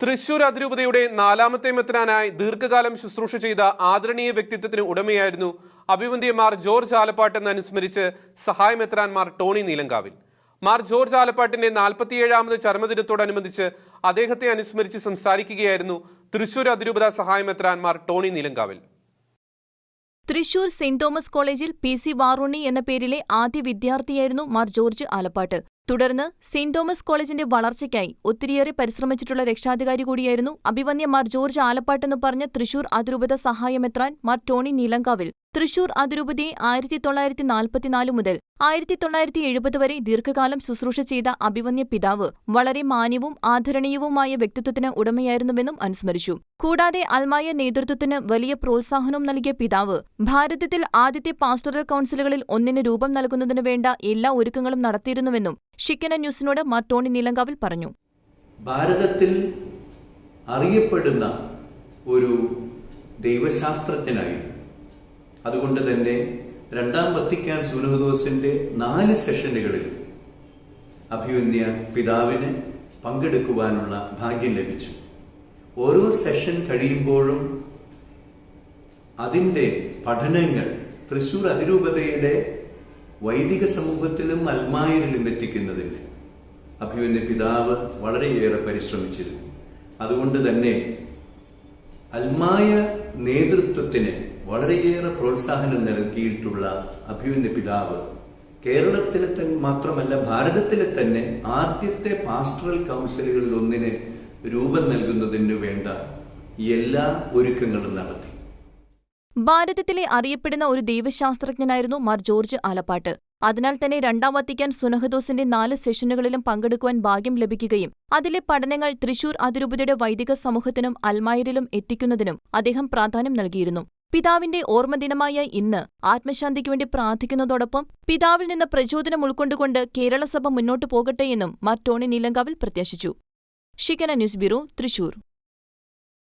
തൃശൂർ അതിരൂപതയുടെ നാലാമത്തെ മെത്തനായി ദീർഘകാലം ശുശ്രൂഷ ചെയ്ത ആദരണീയ വ്യക്തിത്വത്തിന് ഉടമയായിരുന്നു അഭിവന്ധ്യമാർ ജോർജ് ആലപ്പാട്ട് എന്ന് അനുസ്മരിച്ച് സഹായ മെത്രാൻമാർ ടോണി നീലങ്കാവിൽ. മാർ ജോർജ് ആലപ്പാട്ടിന്റെ നാൽപ്പത്തിയേഴാമത് ചരമദിനത്തോടനുബന്ധിച്ച് അദ്ദേഹത്തെ അനുസ്മരിച്ച് സംസാരിക്കുകയായിരുന്നു തൃശൂർ അതിരൂപത സഹായ മെത്രാൻമാർ Tony Neelankavil. Thrissur saint Thomas കോളേജിൽ പി സി വാറുണ്ണി എന്ന പേരിലെ ആദ്യ വിദ്യാർത്ഥിയായിരുന്നു മാർ ജോർജ് ആലപ്പാട്ട്. തുടർന്ന് സെന്റ് തോമസ് കോളേജിന്റെ വളർച്ചയ്ക്കായി ഒത്തിരിയേറെ പരിശ്രമിച്ചിട്ടുള്ള രക്ഷാധികാരി കൂടിയായിരുന്നു അഭിവന്യ മാർ ജോർജ് ആലപ്പാട്ടെന്ന് പറഞ്ഞ് തൃശൂർ അതിരൂപത സഹായമെത്രാൻ മാർ ടോണി നീലങ്കാവിൽ. തൃശൂർ അതിരൂപതയെ ആയിരത്തി തൊള്ളായിരത്തി നാൽപ്പത്തിനാല് മുതൽ ആയിരത്തി തൊള്ളായിരത്തി എഴുപത് വരെ ദീർഘകാലം ശുശ്രൂഷ ചെയ്ത അഭിവന്യ പിതാവ് വളരെ മാന്യവും ആദരണീയവുമായ വ്യക്തിത്വത്തിന് ഉടമയായിരുന്നുവെന്നും അനുസ്മരിച്ചു. കൂടാതെ അൽമായ നേതൃത്വത്തിന് വലിയ പ്രോത്സാഹനവും നൽകിയ പിതാവ് ഭാരതത്തിൽ ആദ്യത്തെ പാസ്റ്ററൽ കൌൺസിലുകളിൽ ഒന്നിന് രൂപം നൽകുന്നതിന് വേണ്ട എല്ലാ ഒരുക്കങ്ങളും നടത്തിയിരുന്നുവെന്നും ഷിക്കന ന്യൂസിനോട് മാർ ടോണി നീലങ്കാവിൽ പറഞ്ഞു. ഭാരതത്തിൽ അറിയപ്പെടുന്ന ഒരു ദൈവശാസ്ത്രജ്ഞനായിരുന്നു. അതുകൊണ്ട് തന്നെ രണ്ടാം വത്തിക്കാൻ സുനഹദോസിന്റെ നാല് സെഷനുകളിൽ അഭിയുന്യ പിതാവിന് പങ്കെടുക്കുവാനുള്ള ഭാഗ്യം ലഭിച്ചു. ഓരോ സെഷൻ കഴിയുമ്പോഴും അതിന്റെ പഠനങ്ങൾ തൃശൂർ അതിരൂപതയുടെ വൈദിക സമൂഹത്തിലും അൽമായരിലും എത്തിക്കുന്നതിന് അഭിമന്യ പിതാവ് വളരെയേറെ പരിശ്രമിച്ചിരുന്നു. അതുകൊണ്ട് തന്നെ അൽമായ നേതൃത്വത്തിന് വളരെയേറെ പ്രോത്സാഹനം നൽകിയിട്ടുള്ള അഭിമന്യ പിതാവ്. കേരളത്തിലെ തന്നെ മാത്രമല്ല ഭാരതത്തിലെ തന്നെ ആദ്യത്തെ പാസ്റ്ററൽ കൗൺസിലുകളിൽ ഒന്നിന് രൂപം നൽകുന്നതിന് വേണ്ട എല്ലാ ഒരുക്കങ്ങളും നടത്തി. ഭാരതത്തിലെ അറിയപ്പെടുന്ന ഒരു ദൈവശാസ്ത്രജ്ഞനായിരുന്നു മാർ ജോർജ് ആലപ്പാട്ട്. അതിനാൽ തന്നെ രണ്ടാം വത്തിക്കാൻ സുനഹദോസിന്റെ നാല് സെഷനുകളിലും പങ്കെടുക്കുവാൻ ഭാഗ്യം ലഭിക്കുകയും അതിലെ പഠനങ്ങൾ തൃശൂർ അതിരൂപതയുടെ വൈദിക സമൂഹത്തിനും അൽമായരിലും എത്തിക്കുന്നതിനും അദ്ദേഹം പ്രാധാന്യം നൽകിയിരുന്നു. പിതാവിന്റെ ഓർമ്മദിനമായ ഇന്ന് ആത്മശാന്തിക്ക് വേണ്ടി പ്രാർത്ഥിക്കുന്നതോടൊപ്പം പിതാവിൽ നിന്ന് പ്രചോദനം ഉൾക്കൊണ്ടുകൊണ്ട് കേരളസഭ മുന്നോട്ടു പോകട്ടെയെന്നും Mar Tony Neelankavil പ്രത്യാശിച്ചു. Shekinah news bureau Thrissur.